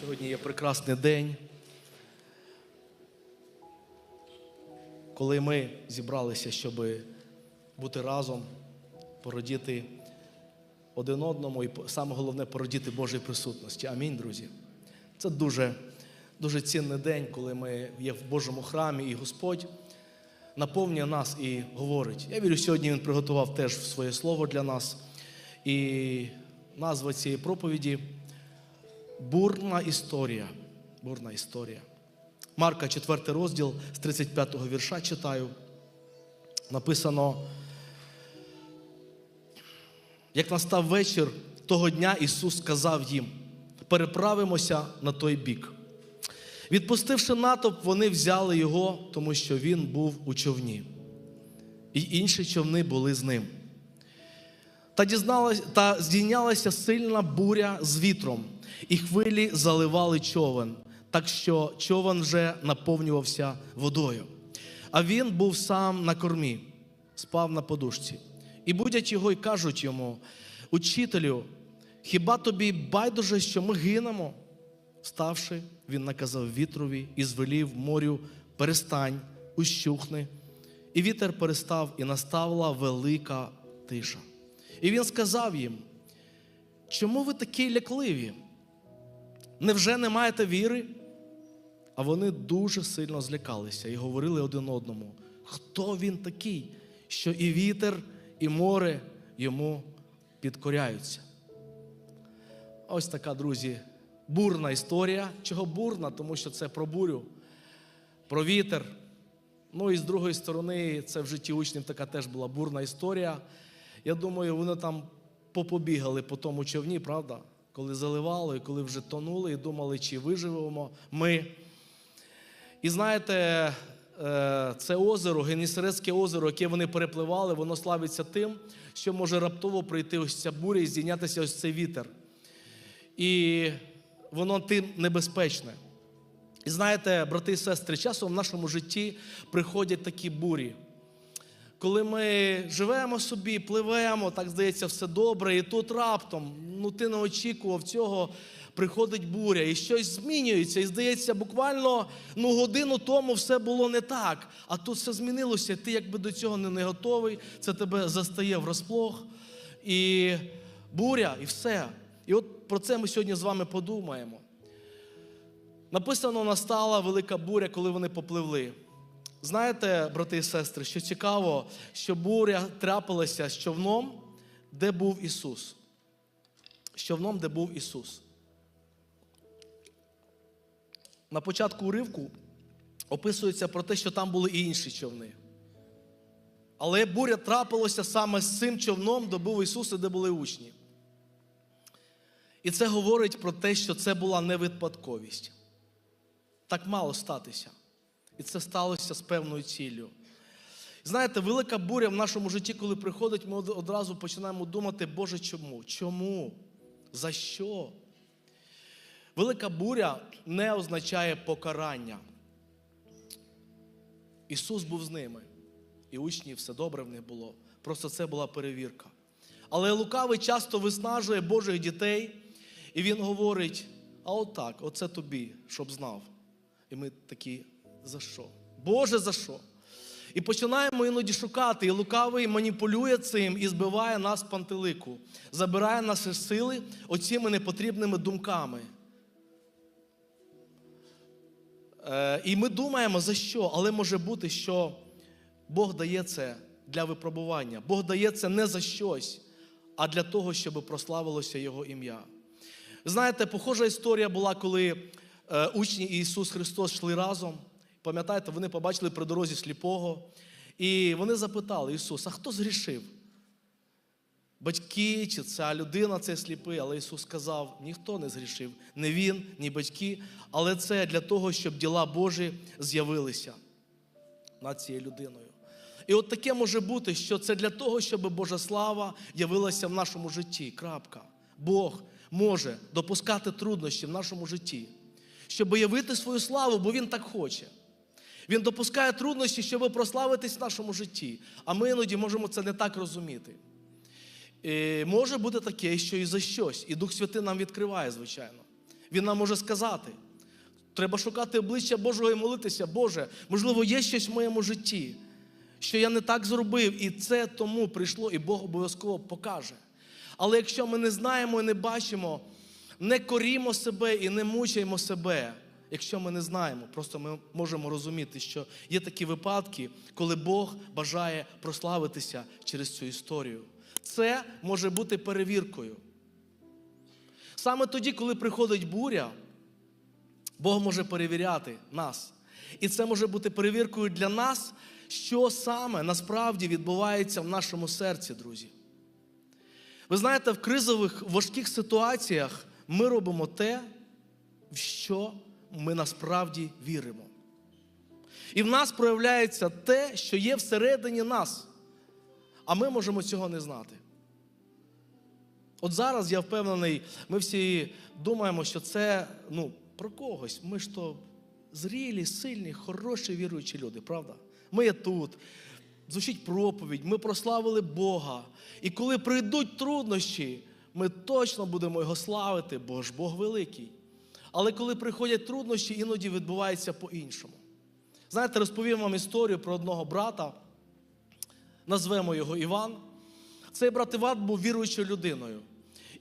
Сьогодні є прекрасний день, коли ми зібралися, щоб бути разом, породіти один одному і саме головне породіти Божій присутності. Амінь, друзі. Це дуже, дуже цінний день, коли ми є в Божому храмі, і Господь наповнює нас і говорить. Я вірю, сьогодні Він приготував теж своє слово для нас. І назва цієї проповіді Бурна історія. Бурна історія. Марка, 4 розділ з 35 го вірша читаю. Написано. Як настав вечір того дня, Ісус сказав їм: переправимося на той бік. Відпустивши натовп, вони взяли його, тому що він був у човні, і інші човни були з ним. Та, та здійнялася сильна буря з вітром, і хвилі заливали човен, так що човен вже наповнювався водою. А він був сам на кормі, спав на подушці. І будять його і кажуть йому: Учителю, хіба тобі байдуже, що ми гинемо? Вставши, він наказав вітрові і звелів морю перестань, ущухни. І вітер перестав, і настала велика тиша. І він сказав їм: чому ви такі лякливі? Невже не маєте віри? А вони дуже сильно злякалися і говорили один одному: хто він такий, що і вітер, і море йому підкоряються? Ось така, друзі, бурна історія. Чого бурна? Тому що це про бурю, про вітер. Ну і з другої сторони, це в житті учнів така теж була бурна історія. Я думаю, вони там попобігали по тому човні, правда? Коли заливало, і коли вже тонули, і думали, чи виживемо ми. І знаєте, е, це озеро, Генісерецьке озеро, яке вони перепливали, воно славиться тим, що може раптово прийти ось ця буря і здійнятися ось цей вітер. І воно тим небезпечне. І знаєте, брати і сестри, часом в нашому житті приходять такі бурі. Коли ми живемо собі, пливемо, так здається, все добре, і тут раптом, ну ти не очікував цього, приходить буря, і щось змінюється. І здається, буквально ну, годину тому все було не так, а тут все змінилося. Ти якби до цього не, не готовий, це тебе застає врасплох. І буря, і все. І от про це ми сьогодні з вами подумаємо. Написано, настала велика буря, коли вони попливли. Знаєте, брати і сестри, що цікаво, що буря трапилася з човном, де був Ісус. З човном, де був Ісус. На початку уривку описується про те, що там були і інші човни. Але буря трапилася саме з цим човном, де був Ісус і де були учні. І це говорить про те, що це була не випадковість. Так мало статися. І це сталося з певною ціллю. Знаєте, велика буря в нашому житті, коли приходить, ми одразу починаємо думати, Боже, чому? Чому? За що? Велика буря не означає покарання. Ісус був з ними, і учні все добре в них було. Просто це була перевірка. Але лукавий часто виснажує Божих дітей, і він говорить: а отак, оце тобі, щоб знав. І ми такі, за що? Боже, за що? І починаємо іноді шукати, і лукавий маніпулює цим і збиває нас пантелику, забирає наші сили оціми непотрібними думками. Е, і ми думаємо, за що, але може бути, що Бог дає це для випробування. Бог дає це не за щось, а для того, щоб прославилося Його ім'я. Знаєте, похожа історія була, коли е, учні і Ісус Христос йшли разом. Пам'ятаєте, вони побачили при дорозі сліпого, і вони запитали Ісуса, хто згрішив? Батьки чи ця людина це сліпий, але Ісус сказав, ніхто не згрішив, не Він, ні батьки, але це для того, щоб діла Божі з'явилися над цією людиною. І от таке може бути, що це для того, щоб Божа слава явилася в нашому житті. Крапка. Бог може допускати труднощі в нашому житті, щоб явити свою славу, бо Він так хоче. Він допускає труднощі, щоб прославитись в нашому житті. А ми іноді можемо це не так розуміти. І може бути таке, що і за щось, і Дух Святий нам відкриває, звичайно. Він нам може сказати. Треба шукати обличчя Божого і молитися, Боже, можливо, є щось в моєму житті, що я не так зробив, і це тому прийшло, і Бог обов'язково покаже. Але якщо ми не знаємо і не бачимо, не корімо себе і не мучаємо себе, якщо ми не знаємо, просто ми можемо розуміти, що є такі випадки, коли Бог бажає прославитися через цю історію. Це може бути перевіркою. Саме тоді, коли приходить буря, Бог може перевіряти нас. І це може бути перевіркою для нас, що саме насправді відбувається в нашому серці, друзі. Ви знаєте, в кризових важких ситуаціях ми робимо те, в що ми насправді віримо. І в нас проявляється те, що є всередині нас, а ми можемо цього не знати. От зараз я впевнений, ми всі думаємо, що це ну, про когось. Ми ж то зрілі, сильні, хороші віруючі люди, правда? Ми є тут, звучить проповідь, ми прославили Бога. І коли прийдуть труднощі, ми точно будемо його славити, бо ж Бог великий. Але коли приходять труднощі, іноді відбувається по-іншому. Знаєте, розповім вам історію про одного брата, назвемо його Іван. Цей брат Іван був віруючою людиною.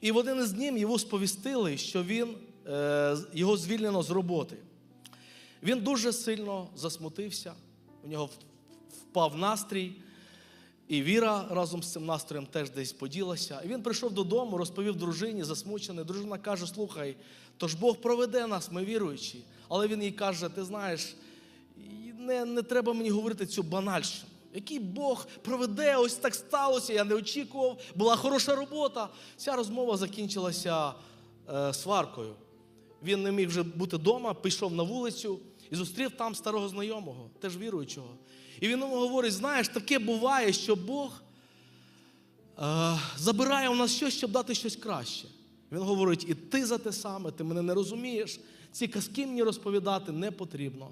І в один із днів його сповістили, що він, е, його звільнено з роботи. Він дуже сильно засмутився, у нього впав настрій, віра разом з цим настроєм теж десь поділася. І він прийшов додому, розповів дружині, засмучений. Дружина каже: Слухай, то ж Бог проведе нас, ми віруючі. Але він їй каже: Ти знаєш, не, не треба мені говорити цю банальщину. Який Бог проведе, ось так сталося, я не очікував, була хороша робота. Ця розмова закінчилася е, сваркою. Він не міг вже бути вдома, пішов на вулицю і зустрів там старого знайомого, теж віруючого. І він йому говорить: знаєш, таке буває, що Бог е, забирає у нас щось, щоб дати щось краще. Він говорить: і ти за те саме, ти мене не розумієш. Ці казки мені розповідати не потрібно.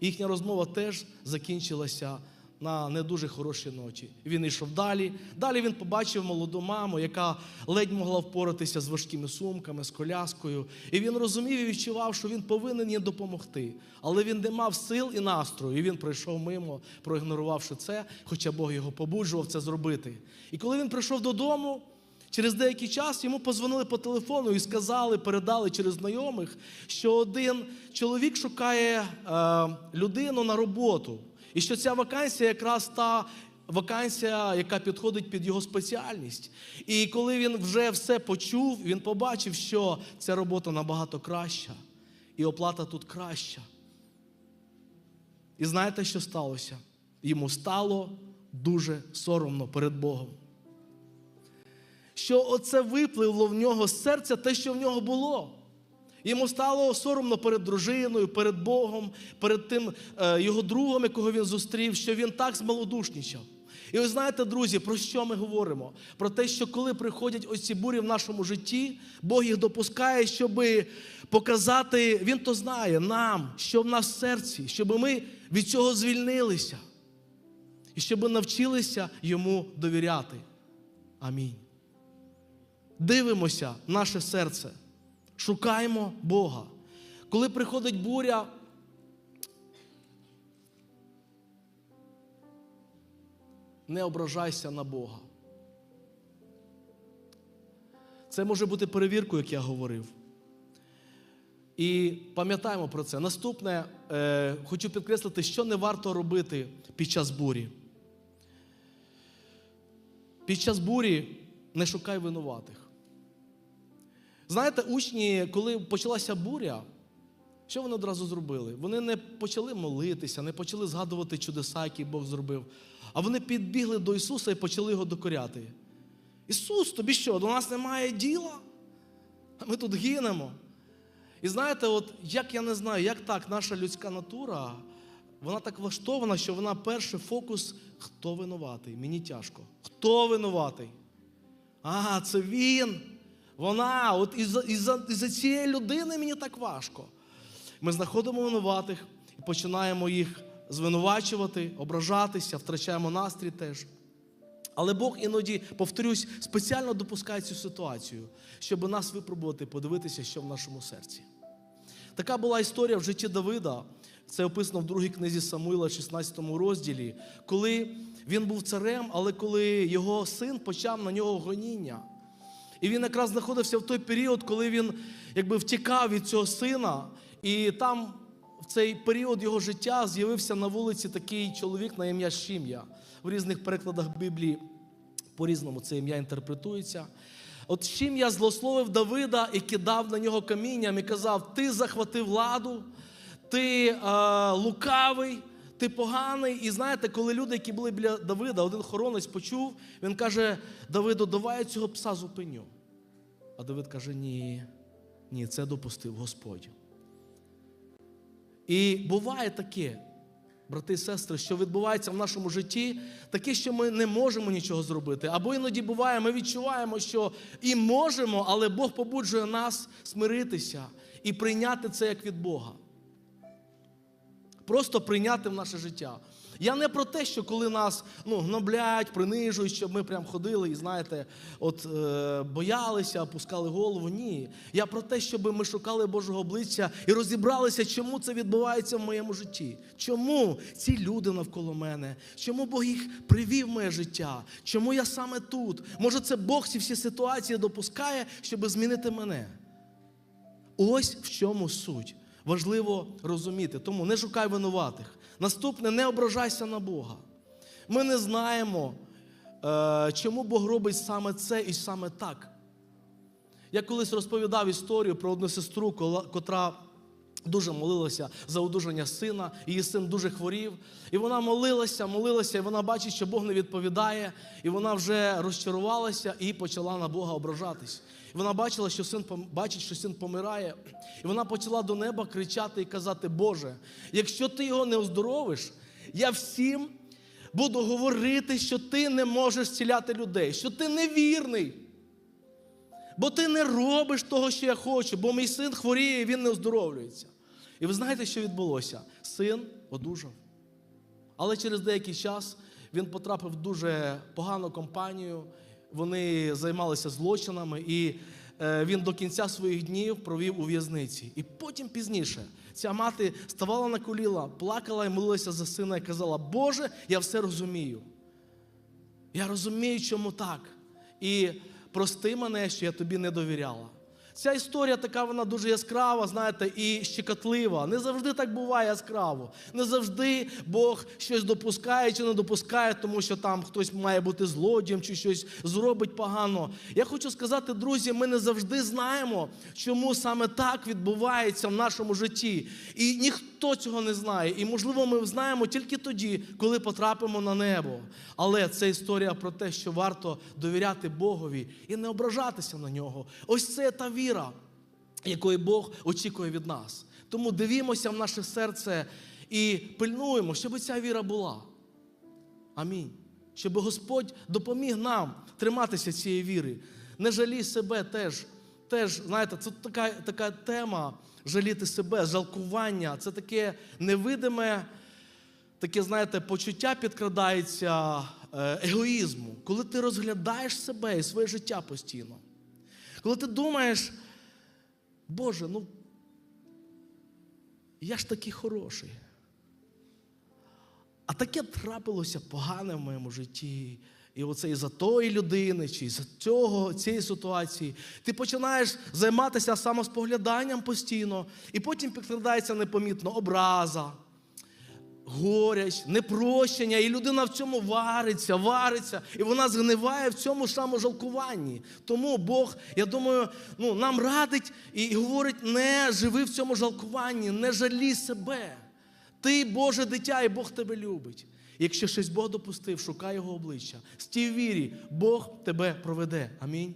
Їхня розмова теж закінчилася на не дуже хороші ночі. Він йшов далі. Далі він побачив молоду маму, яка ледь могла впоратися з важкими сумками, з коляскою. І він розумів і відчував, що він повинен їй допомогти. Але він не мав сил і настрою. І він пройшов мимо, проігнорувавши це, хоча Бог його побуджував це зробити. І коли він прийшов додому, Через деякий час йому позвонили по телефону і сказали, передали через знайомих, що один чоловік шукає е, людину на роботу, і що ця вакансія якраз та вакансія, яка підходить під його спеціальність. І коли він вже все почув, він побачив, що ця робота набагато краща, і оплата тут краща. І знаєте, що сталося? Йому стало дуже соромно перед Богом що оце випливло в нього з серця те, що в нього було. Йому стало соромно перед дружиною, перед Богом, перед тим е, його другом, якого він зустрів, що він так змалодушнічав. І ви знаєте, друзі, про що ми говоримо? Про те, що коли приходять ось ці бурі в нашому житті, Бог їх допускає, щоб показати, Він то знає нам, що в нас в серці, щоб ми від цього звільнилися і щоб навчилися йому довіряти. Амінь. Дивимося наше серце, шукаємо Бога. Коли приходить буря, не ображайся на Бога. Це може бути перевіркою, як я говорив. І пам'ятаємо про це. Наступне, е, хочу підкреслити, що не варто робити під час бурі. Під час бурі не шукай винуватих. Знаєте, учні, коли почалася буря, що вони одразу зробили? Вони не почали молитися, не почали згадувати чудеса, які Бог зробив, а вони підбігли до Ісуса і почали його докоряти. Ісус, тобі що, до нас немає діла? Ми тут гинемо. І знаєте, от як я не знаю, як так наша людська натура, вона так влаштована, що вона перший фокус, хто винуватий? Мені тяжко. Хто винуватий? А, це він. Вона, от із-за із із цієї людини мені так важко. Ми знаходимо винуватих і починаємо їх звинувачувати, ображатися, втрачаємо настрій теж. Але Бог іноді, повторюсь, спеціально допускає цю ситуацію, щоб нас випробувати, подивитися, що в нашому серці. Така була історія в житті Давида. Це описано в другій книзі Самуїла, 16 розділі, коли він був царем, але коли його син почав на нього гоніння. І він якраз знаходився в той період, коли він якби втікав від цього сина, і там в цей період його життя з'явився на вулиці такий чоловік на ім'я Шім'я. В різних перекладах Біблії по-різному це ім'я інтерпретується. От Шім'я злословив Давида і кидав на нього камінням і казав: Ти захватив владу, ти е, лукавий, ти поганий. І знаєте, коли люди, які були біля Давида, один хоронець почув, він каже: Давиду, давай я цього пса зупиню. А Давид каже: Ні, ні, це допустив Господь. І буває таке, брати і сестри, що відбувається в нашому житті, таке, що ми не можемо нічого зробити. Або іноді буває, ми відчуваємо, що і можемо, але Бог побуджує нас смиритися і прийняти це як від Бога. Просто прийняти в наше життя. Я не про те, що коли нас ну, гноблять, принижують, щоб ми прям ходили і, знаєте, от е, боялися, опускали голову. Ні. Я про те, щоб ми шукали Божого обличчя і розібралися, чому це відбувається в моєму житті. Чому ці люди навколо мене? Чому Бог їх привів в моє життя? Чому я саме тут? Може, це Бог ці всі ситуації допускає, щоб змінити мене? Ось в чому суть. Важливо розуміти. Тому не шукай винуватих. Наступне, не ображайся на Бога. Ми не знаємо, е, чому Бог робить саме це і саме так. Я колись розповідав історію про одну сестру, котра дуже молилася за одужання сина, її син дуже хворів. І вона молилася, молилася, і вона бачить, що Бог не відповідає, і вона вже розчарувалася і почала на Бога ображатись. Вона бачила, що син бачить, що син помирає, і вона почала до неба кричати і казати: Боже, якщо ти його не оздоровиш, я всім буду говорити, що ти не можеш зціляти людей, що ти невірний. Бо ти не робиш того, що я хочу, бо мій син хворіє, і він не оздоровлюється. І ви знаєте, що відбулося? Син одужав. Але через деякий час він потрапив в дуже погану компанію. Вони займалися злочинами, і е, він до кінця своїх днів провів у в'язниці. І потім пізніше ця мати ставала на коліла, плакала і молилася за сина і казала: Боже, я все розумію. Я розумію, чому так. І прости мене, що я тобі не довіряла. Ця історія така, вона дуже яскрава, знаєте, і щекотлива. Не завжди так буває яскраво. Не завжди Бог щось допускає чи не допускає, тому що там хтось має бути злодієм чи щось зробить погано. Я хочу сказати, друзі, ми не завжди знаємо, чому саме так відбувається в нашому житті. І ніхто цього не знає. І, можливо, ми знаємо тільки тоді, коли потрапимо на небо. Але це історія про те, що варто довіряти Богові і не ображатися на нього. Ось це та віра, якої Бог очікує від нас. Тому дивімося в наше серце і пильнуємо, щоб ця віра була. Амінь. Щоб Господь допоміг нам триматися цієї віри. Не жалій себе теж. Теж, знаєте, це така, така тема жаліти себе, жалкування. Це таке невидиме, таке, знаєте, почуття підкрадається е, егоїзму, коли ти розглядаєш себе і своє життя постійно. Коли ти думаєш, Боже, ну я ж такий хороший. А таке трапилося погане в моєму житті. І оце із-за тої людини, чи з цього, цієї ситуації. Ти починаєш займатися самоспогляданням постійно, і потім підкрадається непомітно образа, горяч, непрощення, і людина в цьому вариться, вариться, і вона згниває в цьому саможалкуванні. Тому Бог, я думаю, ну, нам радить і говорить: не живи в цьому жалкуванні, не жалі себе. Ти Боже дитя, і Бог тебе любить. Якщо щось Бог допустив, шукай його обличчя. Стій в вірі, Бог тебе проведе. Амінь.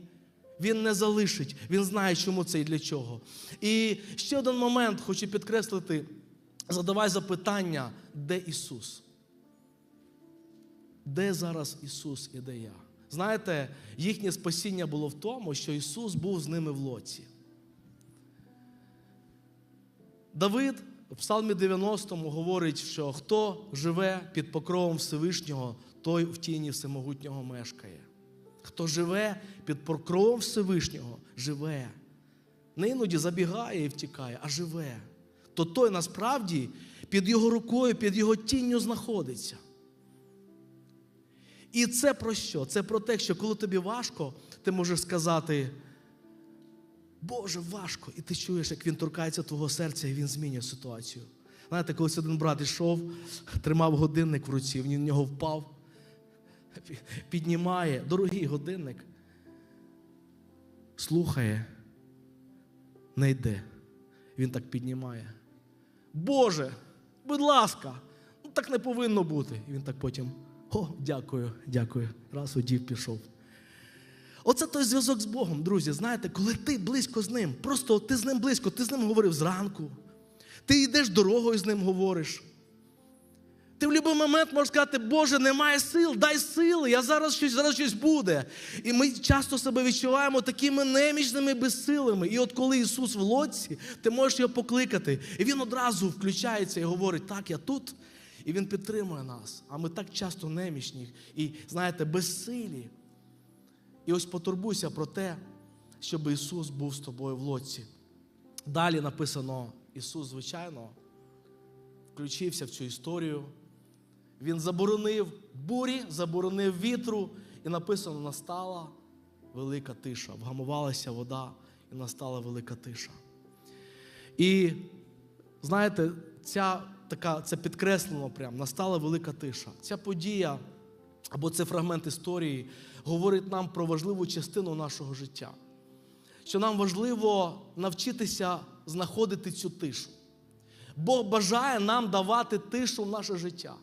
Він не залишить, він знає, чому це і для чого. І ще один момент хочу підкреслити: задавай запитання, де Ісус? Де зараз Ісус і де я? Знаєте, їхнє спасіння було в тому, що Ісус був з ними в лоці. Давид в Псалмі 90 говорить, що хто живе під покровом Всевишнього, той в тіні всемогутнього мешкає. Хто живе під покровом Всевишнього, живе. не іноді забігає і втікає, а живе, то той насправді під його рукою, під його тінню знаходиться. І це про що? Це про те, що коли тобі важко, ти можеш сказати, Боже, важко, і ти чуєш, як він торкається твого серця, і він змінює ситуацію. Знаєте, колись один брат йшов, тримав годинник в руці, він в нього впав, піднімає дорогий годинник, слухає, не йде. Він так піднімає. Боже, будь ласка, ну так не повинно бути. І він так потім, о, дякую, дякую. Раз одів пішов. Оце той зв'язок з Богом, друзі. Знаєте, коли ти близько з ним, просто ти з ним близько, ти з ним говорив зранку, ти йдеш дорогою з ним говориш. Ти в будь-який момент можеш сказати, Боже, немає сил, дай сили, я зараз щось, зараз щось буде. І ми часто себе відчуваємо такими немічними безсилими. І от коли Ісус в лодці, ти можеш його покликати. І Він одразу включається і говорить, так, я тут. І Він підтримує нас. А ми так часто немічні і, знаєте, безсилі. І ось потурбуйся про те, щоб Ісус був з тобою в лодці. Далі написано, Ісус, звичайно, включився в цю історію. Він заборонив бурі, заборонив вітру, і написано, настала велика тиша. Вгамувалася вода, і настала велика тиша. І знаєте, ця така, це підкреслено прям, настала велика тиша. Ця подія або це фрагмент історії говорить нам про важливу частину нашого життя. Що нам важливо навчитися знаходити цю тишу. Бог бажає нам давати тишу в наше життя.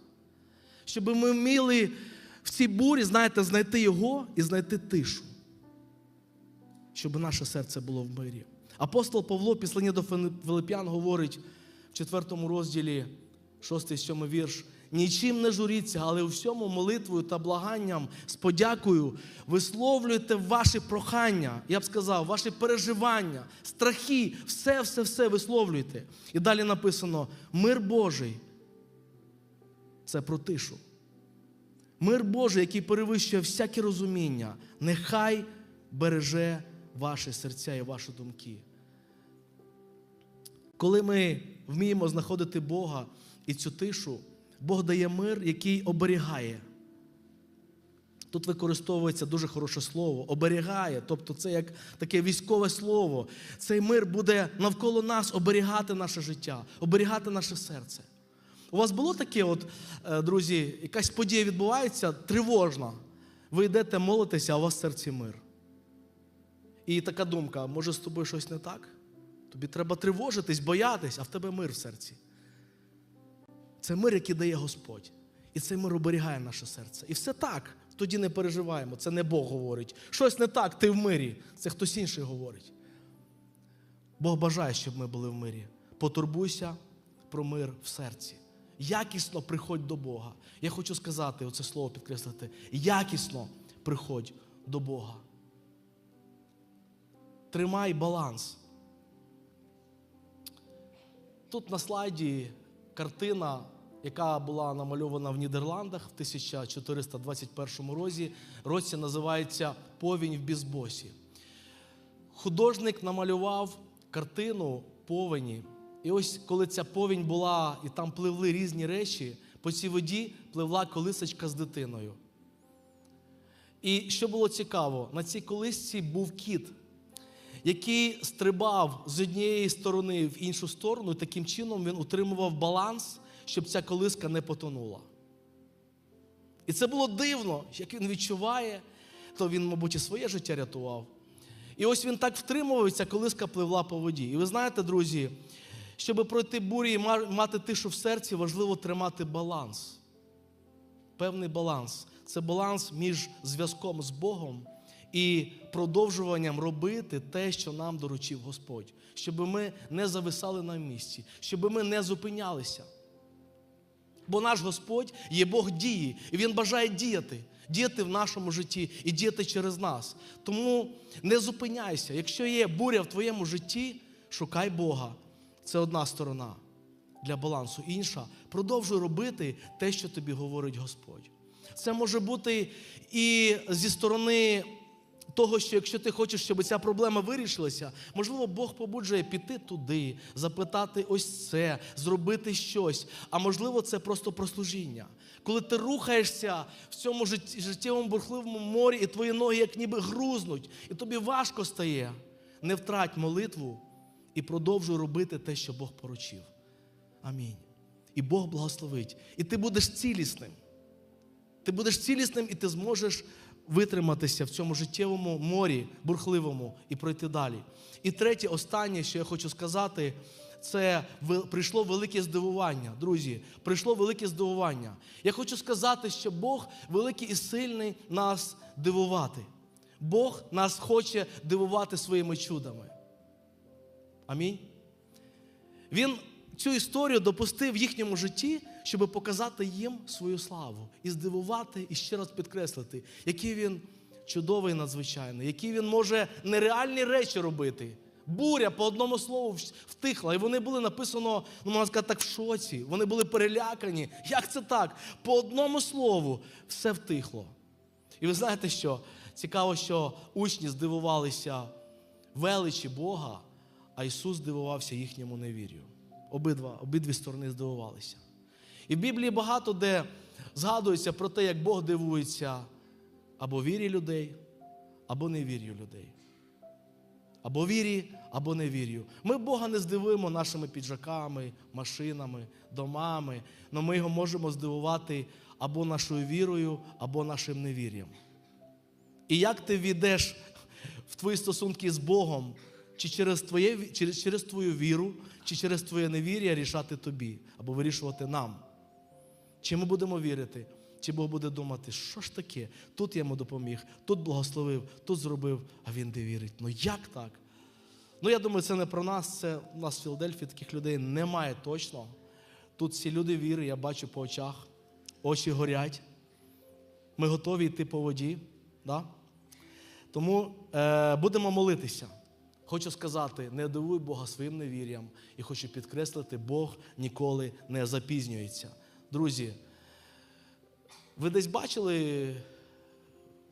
Щоб ми вміли в цій бурі, знаєте, знайти його і знайти тишу. Щоб наше серце було в мирі. Апостол Павло, післання до Филип'ян, говорить в 4 розділі, 6-7 вірш. Нічим не журіться, але у всьому молитвою та благанням з подякою висловлюйте ваші прохання, я б сказав, ваші переживання, страхи, все, все, все висловлюйте. І далі написано: мир Божий це про тишу. Мир Божий, який перевищує всяке розуміння, нехай береже ваші серця і ваші думки. Коли ми вміємо знаходити Бога і цю тишу, Бог дає мир, який оберігає. Тут використовується дуже хороше слово, оберігає, тобто це як таке військове слово. Цей мир буде навколо нас оберігати наше життя, оберігати наше серце. У вас було таке, от, е, друзі, якась подія відбувається тривожна. Ви йдете молитеся, а у вас в серці мир. І така думка, може з тобою щось не так? Тобі треба тривожитись, боятись, а в тебе мир в серці. Це мир, який дає Господь. І цей мир оберігає наше серце. І все так. Тоді не переживаємо. Це не Бог говорить. Щось не так, ти в мирі. Це хтось інший говорить. Бог бажає, щоб ми були в мирі. Потурбуйся про мир в серці. Якісно приходь до Бога. Я хочу сказати, оце слово підкреслити. Якісно приходь до Бога. Тримай баланс. Тут на слайді картина, яка була намальована в Нідерландах в 1421 році. Році називається Повінь в Бізбосі. Художник намалював картину повені. І ось коли ця повінь була, і там пливли різні речі, по цій воді пливла колисочка з дитиною. І що було цікаво, на цій колисці був кіт, який стрибав з однієї сторони в іншу сторону, і таким чином він утримував баланс, щоб ця колиска не потонула. І це було дивно, як він відчуває, то він, мабуть, і своє життя рятував. І ось він так втримувався, колиска пливла по воді. І ви знаєте, друзі, щоб пройти бурі і мати тишу в серці, важливо тримати баланс. Певний баланс. Це баланс між зв'язком з Богом і продовжуванням робити те, що нам доручив Господь, щоб ми не зависали на місці, щоб ми не зупинялися. Бо наш Господь є Бог дії, і Він бажає діяти, діяти в нашому житті і діяти через нас. Тому не зупиняйся. Якщо є буря в твоєму житті, шукай Бога. Це одна сторона для балансу. Інша продовжуй робити те, що тобі говорить Господь. Це може бути і зі сторони того, що якщо ти хочеш, щоб ця проблема вирішилася, можливо, Бог побуджує піти туди, запитати ось це, зробити щось. А можливо, це просто про служіння. Коли ти рухаєшся в цьому життєвому бурхливому морі, і твої ноги як ніби грузнуть, і тобі важко стає, не втрать молитву і продовжуй робити те, що Бог поручив. Амінь. І Бог благословить. І ти будеш цілісним. Ти будеш цілісним і ти зможеш витриматися в цьому життєвому морі бурхливому і пройти далі. І третє, останнє, що я хочу сказати, це прийшло велике здивування. Друзі, прийшло велике здивування. Я хочу сказати, що Бог великий і сильний нас дивувати. Бог нас хоче дивувати своїми чудами. Амінь. Він цю історію допустив в їхньому житті, щоб показати їм свою славу і здивувати, і ще раз підкреслити, який він чудовий надзвичайний, який він може нереальні речі робити. Буря по одному слову втихла, і вони були написано, ну можна сказати, так в шоці. Вони були перелякані. Як це так? По одному слову все втихло. І ви знаєте що? Цікаво, що учні здивувалися величі Бога, а Ісус здивувався їхньому невір'ю. Обидва, обидві сторони здивувалися. І в Біблії багато де згадується про те, як Бог дивується або вірі людей, або невір'ю людей. Або вірі, або невір'ю. Ми Бога не здивуємо нашими піджаками, машинами, домами, але ми його можемо здивувати або нашою вірою, або нашим невір'ям. І як ти війдеш в твої стосунки з Богом, чи через, твоє, через, через твою віру, чи через твоє невір'я рішати тобі або вирішувати нам. Чи ми будемо вірити, чи Бог буде думати, що ж таке? Тут я йому допоміг, тут благословив, тут зробив, а він де вірить. Ну як так? Ну, я думаю, це не про нас, це у нас в Філадельфії таких людей немає точно. Тут всі люди віри, я бачу по очах, очі горять. Ми готові йти по воді. Да? Тому е, будемо молитися. Хочу сказати, не дивуй Бога своїм невір'ям і хочу підкреслити, Бог ніколи не запізнюється. Друзі, ви десь бачили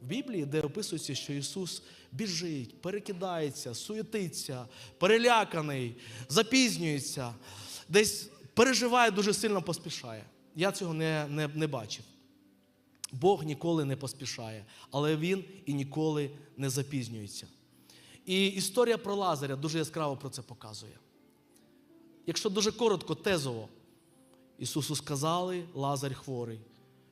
в Біблії, де описується, що Ісус біжить, перекидається, суєтиться, переляканий, запізнюється, десь переживає, дуже сильно поспішає. Я цього не, не, не бачив. Бог ніколи не поспішає, але Він і ніколи не запізнюється. І історія про Лазаря дуже яскраво про це показує. Якщо дуже коротко, тезово, Ісусу сказали, Лазарь хворий.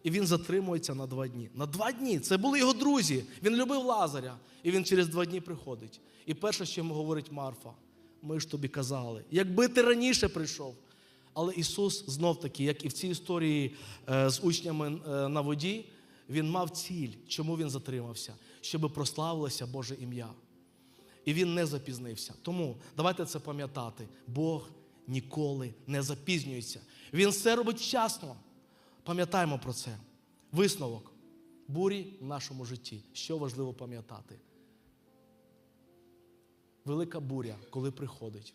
І він затримується на два дні. На два дні. Це були його друзі. Він любив Лазаря. І він через два дні приходить. І перше, що йому говорить Марфа, ми ж тобі казали, якби ти раніше прийшов. Але Ісус знов таки, як і в цій історії е, з учнями е, на воді, Він мав ціль, чому він затримався, щоб прославилося Боже ім'я. І він не запізнився. Тому давайте це пам'ятати. Бог ніколи не запізнюється. Він все робить вчасно. Пам'ятаємо про це. Висновок. Бурі в нашому житті. Що важливо пам'ятати? Велика буря, коли приходить,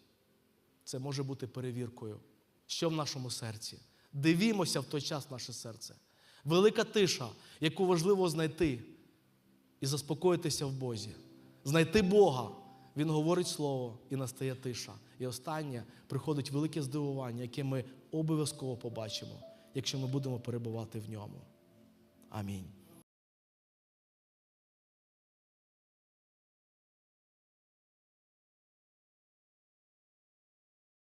це може бути перевіркою. Що в нашому серці? Дивімося в той час наше серце. Велика тиша, яку важливо знайти і заспокоїтися в Бозі. Знайти Бога. Він говорить слово і настає тиша. І останнє приходить велике здивування, яке ми обов'язково побачимо, якщо ми будемо перебувати в ньому. Амінь.